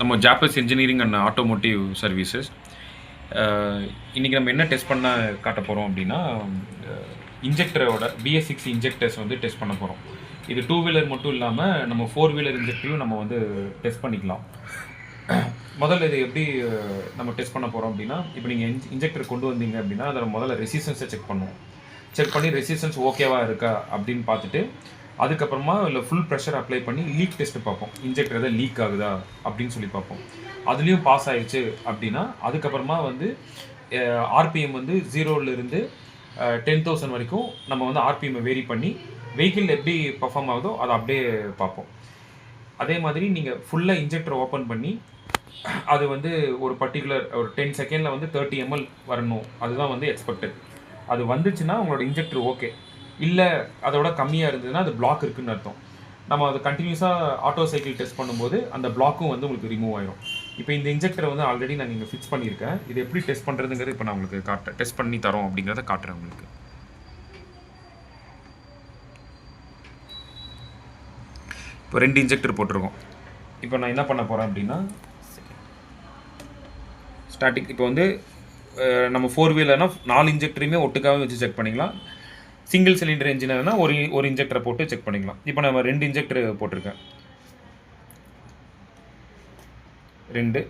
நம்ம ஜாப்பஸ் engineering and automotive services இன்றைக்கி நம்ம என்ன டெஸ்ட் பண்ண காட்ட போகிறோம் அப்படின்னா இன்ஜெக்டரோட பிஎஸ் சிக்ஸ் இன்ஜெக்டர்ஸ் வந்து டெஸ்ட் பண்ண போகிறோம் இது டூ வீலர் மட்டும் இல்லாமல் நம்ம ஃபோர் வீலர் இன்ஜெக்டரையும் நம்ம வந்து டெஸ்ட் பண்ணிக்கலாம். முதல்ல இது எப்படி uh, நம்ம டெஸ்ட் பண்ண போகிறோம் அப்படின்னா இப்போ நீங்கள் இன்ஜெக்டர் கொண்டு வந்தீங்க அப்படின்னா அதில் முதல்ல ரெசிஸ்டன்ஸை செக் பண்ணுவோம். செக் பண்ணி ரெசிஸ்டன்ஸ் ஓகேவா இருக்கா அப்படின்னு பார்த்துட்டு அதுக்கப்புறமா இல்லை ஃபுல் ப்ரெஷர் அப்ளை பண்ணி லீக் டெஸ்ட் பார்ப்போம். இன்ஜெக்டர் எதாவது லீக் ஆகுதா அப்படின்னு சொல்லி பார்ப்போம். அதுலேயும் பாஸ் ஆயிடுச்சு அப்படின்னா அதுக்கப்புறமா வந்து ஆர்பிஎம் வந்து ஜீரோலேருந்து டென் தௌசண்ட் வரைக்கும் நம்ம வந்து ஆர்பிஎம்மை வேரி பண்ணி வெஹிக்கிள் எப்படி பர்ஃபார்ம் ஆகுதோ அதை அப்படியே பார்ப்போம். அதே மாதிரி நீங்கள் ஃபுல்லாக இன்ஜெக்டர் ஓப்பன் பண்ணி அது வந்து ஒரு பர்டிகுலர் ஒரு டென் செகண்டில் வந்து தேர்ட்டி எம்எல் வரணும். அதுதான் வந்து எக்ஸ்பெக்டட் அது வந்துச்சுன்னா உங்களோட இன்ஜெக்டர் ஓகே இல்லை அதோட கம்மியாக இருந்ததுன்னா அது பிளாக் இருக்குதுன்னு அர்த்தம். நம்ம அது கண்டினியூஸாக ஆட்டோ சைக்கிள் டெஸ்ட் பண்ணும்போது அந்த பிளாக்கும் வந்து உங்களுக்கு ரிமூவ் ஆயிரும். இப்போ இந்த இன்ஜெக்டரை வந்து ஆல்ரெடி நான் இங்கே ஃபிக்ஸ் பண்ணியிருக்கேன். இது எப்படி டெஸ்ட் பண்ணுறதுங்கிறது இப்போ நான் உங்களுக்கு காட்டுறேன் டெஸ்ட் பண்ணி தரோம் அப்படிங்கிறத காட்டுறேன் உங்களுக்கு. இப்போ ரெண்டு இன்ஜெக்டர் போட்டிருக்கோம். இப்போ நான் என்ன பண்ண போகிறேன் அப்படின்னா ஸ்டார்டிங் இப்போ வந்து நம்ம ஃபோர் வீலர்னா நாலு இன்ஜெக்டரையுமே ஒட்டுக்காகவே வச்சு செக் பண்ணிக்கலாம். சிங்கிள் சிலிண்டர் இன்ஜினா ஒரு ஒரு இன்ஜெக்டரை போட்டு செக் பண்ணிக்கலாம். இப்போ நம்ம ரெண்டு இன்ஜெக்டர் போட்டிருக்கேன். ரெண்டு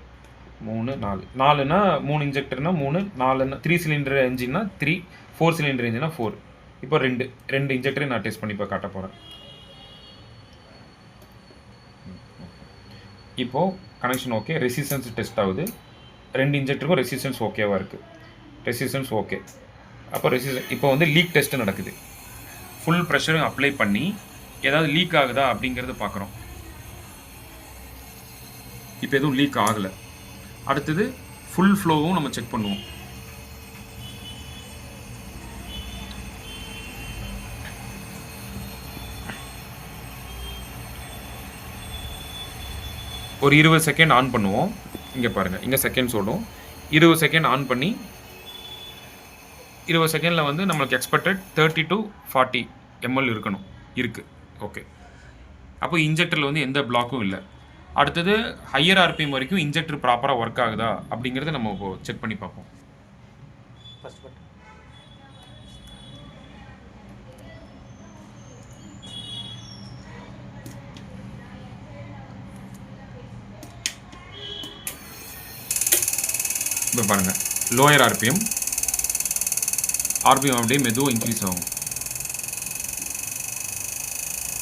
மூணு நாலு. நாலுனா மூணு இன்ஜெக்டர்னா மூணு நாலுனா த்ரீ சிலிண்டர் என்ஜின்னா த்ரீ ஃபோர் சிலிண்டர் என்ஜினா ஃபோர் இப்போ ரெண்டு ரெண்டு இன்ஜெக்டரை நான் டெஸ்ட் பண்ணி இப்போ காட்ட போகிறேன் இப்போது கனெக்ஷன் ஓகே ரெசிஸ்டன்ஸ் டெஸ்ட் ஆகுது. ரெண்டு இன்ஜெக்டருக்கும் ரெசிஸ்டன்ஸ் ஓகேவாக இருக்குது ரெசிஸ்டன்ஸ் ஓகே அப்போ ரெசிஸ்டன் இப்போ வந்து லீக் டெஸ்ட் நடக்குது. ஃபுல் ப்ரெஷரும் அப்ளை பண்ணி ஏதாவது லீக் ஆகுதா அப்படிங்கிறத பார்க்குறோம் இப்போ எதுவும் லீக் ஆகலை. அடுத்தது ஃபுல் ஃப்ளோவும் நம்ம செக் பண்ணுவோம். ஒரு இருபது செகண்ட் ஆன் பண்ணுவோம். இங்கே பாருங்கள் இங்கே செகண்ட்ஸ் ஓடும். இருபது செகண்ட் ஆன் பண்ணி இருபது செகண்டில் வந்து நம்மளுக்கு expected thirty to forty ML இருக்கணும். இருக்குது ஓகே அப்போ இன்ஜெக்டரில் வந்து எந்த பிளாக்கும் இல்லை. அடுத்தது ஹையர் ஆர்பிஎம் வரைக்கும் இன்ஜெக்டர் ப்ராப்பராக ஒர்க் ஆகுதா அப்படிங்கிறத நம்ம இப்போ செக் பண்ணி பார்ப்போம். இப்போ பாருங்கள் லோயர் ஆர்பிஎம் ஆர்பிஎம் அப்படியே மெதுவாக இன்க்ரீஸ் ஆகும்.